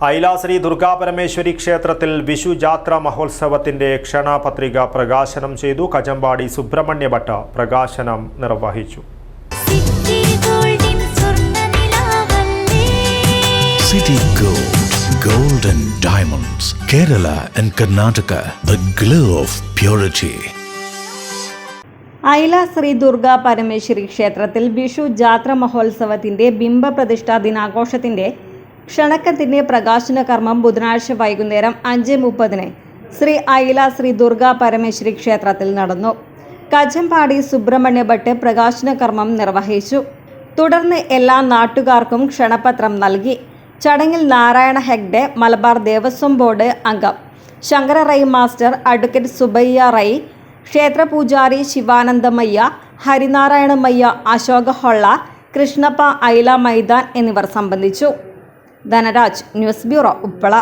ഐലാശ്രീ ദുർഗാപരമേശ്വരി ക്ഷേത്രത്തിൽ വിഷു ജാത്ര മഹോത്സവത്തിന്റെ ക്ഷണപത്രിക പ്രകാശനം ചെയ്തു കജമ്പാടി സുബ്രഹ്മണ്യ ഭട്ട പ്രകാശനം നിർവഹിച്ചു City Gold, Gold and Diamonds, Kerala and Karnataka, the glow of purity. ഐല ശ്രീ ദുർഗാ പരമേശ്വരി ക്ഷേത്രത്തിൽ വിഷു ജാത്ര മഹോത്സവത്തിന്റെ ബിംബപ്രതിഷ്ഠാ ദിനാഘോഷത്തിന്റെ ക്ഷണക്കത്തിന്റെ പ്രകാശന കർമ്മം ബുധനാഴ്ച വൈകുന്നേരം അഞ്ച് മുപ്പതിന് ശ്രീ അയില ശ്രീ ദുർഗാ പരമേശ്വരി ക്ഷേത്രത്തിൽ നടന്നു. കജംപാടി സുബ്രഹ്മണ്യ ഭട്ട് പ്രകാശന കർമ്മം നിർവഹിച്ചു. തുടർന്ന് എല്ലാ നാട്ടുകാർക്കും ക്ഷണപത്രം നൽകി. ചടങ്ങിൽ നാരായണ ഹെഗ്ഡെ മലബാർ ദേവസ്വം ബോർഡ് അംഗം ശങ്കര റൈ മാസ്റ്റർ അഡ്വക്കേറ്റ് സുബയ്യ റൈ ക്ഷേത്ര പൂജാരി ശിവാനന്ദമയ്യ ഹരിനാരായണമയ്യ അശോക ഹൊള്ള കൃഷ്ണപ്പ ഐല മൈതാൻ എന്നിവർ സംബന്ധിച്ചു. Dhanaraj news bureau Uppala.